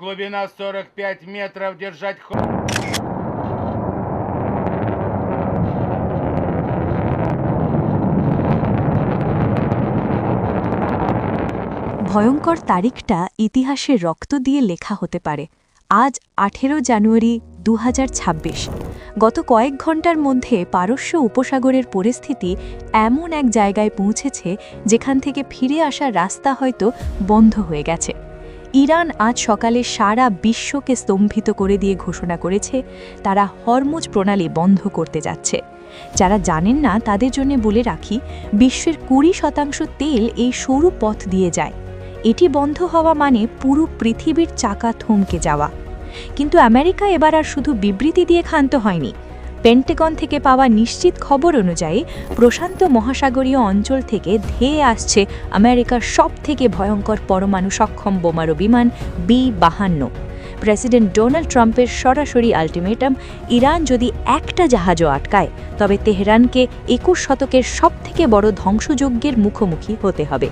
Глубина 45 метров, держать ход. ভয়ঙ্কর তারিখটা ইতিহাসের রক্ত দিয়ে লেখা হতে পারে আজ আঠেরো জানুয়ারি দু গত কয়েক ঘন্টার মধ্যে পারস্য উপসাগরের পরিস্থিতি এমন এক জায়গায় পৌঁছেছে যেখান থেকে ফিরে আসার রাস্তা হয়তো বন্ধ হয়ে গেছে ইরান আজ সকালে সারা বিশ্বকে স্তম্ভিত করে দিয়ে ঘোষণা করেছে, তারা হরমুজ প্রণালী বন্ধ করতে যাচ্ছে। যারা জানেন না, তাদের জন্য বলে রাখি, বিশ্বের কুড়ি শতাংশ তেল এই সরু পথ দিয়ে যায়। এটি বন্ধ হওয়া মানে পুরো পৃথিবীর চাকা থমকে যাওয়া। কিন্তু আমেরিকা এবার আর শুধু বিবৃতি দিয়ে ক্ষান্ত হয়নি। পেন্টেগন থেকে পাওয়া নিশ্চিত খবর অনুযায়ী প্রশান্ত মহাসাগরীয় অঞ্চল থেকে ধেয়ে আসছে আমেরিকার সব থেকে ভয়ঙ্কর পরমাণু সক্ষম বোমারু বিমান বি বাহান্ন প্রেসিডেন্ট ডোনাল্ড ট্রাম্পের সরাসরি আলটিমেটাম, ইরান যদি একটা জাহাজও আটকায়, তবে তেহরানকে একুশ শতকের সবথেকে বড় ধ্বংসযজ্ঞের মুখোমুখি হতে হবে।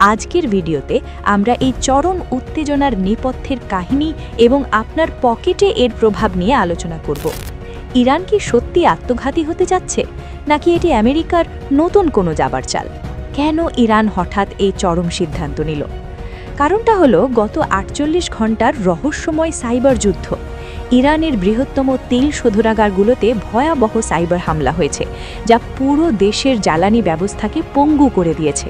আজকের ভিডিওতে আমরা এই চরম উত্তেজনার নেপথ্যের কাহিনী এবং আপনার পকেটে এর প্রভাব নিয়ে আলোচনা করব। ইরান কি সত্যি আত্মঘাতী হতে যাচ্ছে, নাকি এটি আমেরিকার নতুন কোনো যাবার চাল? কেন ইরান হঠাৎ এই চরম সিদ্ধান্ত নিল? কারণটা হলো গত আটচল্লিশ ঘণ্টার রহস্যময় সাইবার যুদ্ধ। ইরানের বৃহত্তম তেল শোধনাগারগুলোতে ভয়াবহ সাইবার হামলা হয়েছে, যা পুরো দেশের জ্বালানি ব্যবস্থাকে পঙ্গু করে দিয়েছে।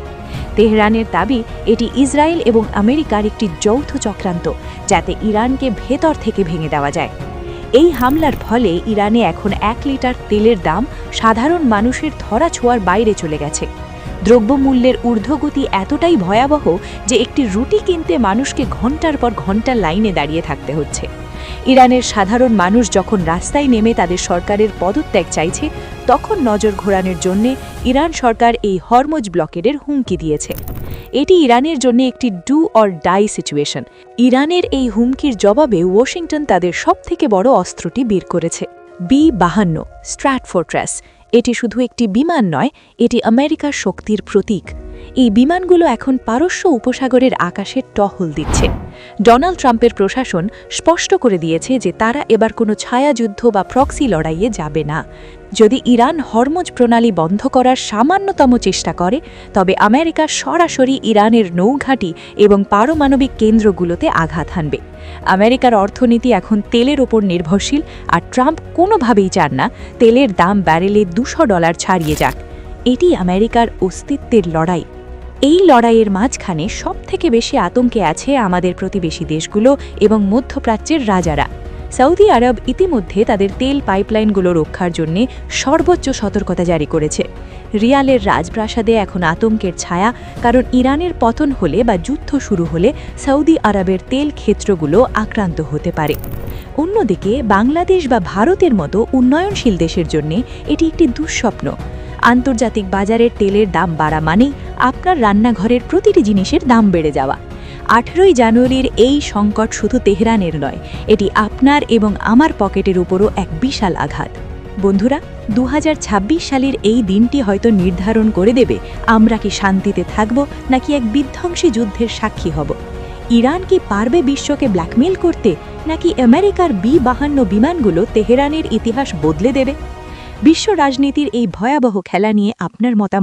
তেহরানের দাবি, এটি ইসরায়েল এবং আমেরিকার একটি যৌথ চক্রান্ত, যাতে ইরানকে ভেতর থেকে ভেঙে দেওয়া যায়। এই হামলার ফলে ইরানে এখন এক লিটার তেলের দাম সাধারণ মানুষের ধরা ছোঁয়ার বাইরে চলে গেছে। দ্রব্যমূল্যের ঊর্ধ্বগতি এতটাই ভয়াবহ যে একটি রুটি কিনতে মানুষকে ঘণ্টার পর ঘণ্টা লাইনে দাঁড়িয়ে থাকতে হচ্ছে। ইরানের সাধারণ মানুষ যখন রাস্তায় নেমে তাদের সরকারের পদত্যাগ চাইছে, তখন নজর ঘোরানোর জন্য ইরান সরকার এই হরমোজ ব্লকেডের হুমকি দিয়েছে। এটি ইরানের জন্য একটি ডু অর ডাই সিচুয়েশন। ইরানের এই হুমকির জবাবে ওয়াশিংটন তাদের সবথেকে বড় অস্ত্রটি বের করেছে। বি বাহান্ন, স্ট্র্যাট ফোর্ট্রেস। এটি শুধু একটি বিমান নয়, এটি আমেরিকার শক্তির প্রতীক। এই বিমানগুলো এখন পারস্য উপসাগরের আকাশে টহল দিচ্ছে। ডোনাল্ড ট্রাম্পের প্রশাসন স্পষ্ট করে দিয়েছে যে তারা এবার কোনো ছায়াযুদ্ধ বা প্রক্সি লড়াইয়ে যাবে না। যদি ইরান হরমোজ প্রণালী বন্ধ করার সামান্যতম চেষ্টা করে, তবে আমেরিকা সরাসরি ইরানের নৌঘাঁটি এবং পারমাণবিক কেন্দ্রগুলোতে আঘাত হানবে। আমেরিকার অর্থনীতি এখন তেলের ওপর নির্ভরশীল আর ট্রাম্প কোনোভাবেই চান না তেলের দাম ব্যারেলে দুশো ডলার ছাড়িয়ে যাক। এটি আমেরিকার অস্তিত্বের লড়াই। এই লড়াইয়ের মাঝখানে সবথেকে বেশি আতঙ্কে আছে আমাদের প্রতিবেশী দেশগুলো এবং মধ্যপ্রাচ্যের রাজারা। সৌদি আরব ইতিমধ্যে তাদের তেল পাইপলাইনগুলো রক্ষার জন্য সর্বোচ্চ সতর্কতা জারি করেছে। রিয়ালের রাজপ্রাসাদে এখন আতঙ্কের ছায়া, কারণ ইরানের পতন হলে বা যুদ্ধ শুরু হলে সৌদি আরবের তেল ক্ষেত্রগুলো আক্রান্ত হতে পারে। অন্যদিকে, বাংলাদেশ বা ভারতের মতো উন্নয়নশীল দেশের জন্য এটি একটি দুঃস্বপ্ন। আন্তর্জাতিক বাজারের তেলের দাম বাড়া মানেই আপনার রান্নাঘরের প্রতিটি জিনিসের দাম বেড়ে যাওয়া। আঠেরোই জানুয়ারির এই সংকট শুধু তেহরানের নয়, এটি আপনার এবং আমার পকেটের উপরও এক বিশাল আঘাত। বন্ধুরা দু হাজার ছাব্বিশ সালের এই দিনটি হয়তো নির্ধারণ করে দেবে, আমরা কি শান্তিতে থাকব নাকি এক বিধ্বংসী যুদ্ধের সাক্ষী হব? ইরান কি পারবে বিশ্বকে ব্ল্যাকমেল করতে, নাকি আমেরিকার বি বাহান্ন বিমানগুলো তেহরানের ইতিহাস বদলে দেবে? বিশ্ব রাজনীতির এই ভয়াবহ খেলা নিয়ে আপনার মতামত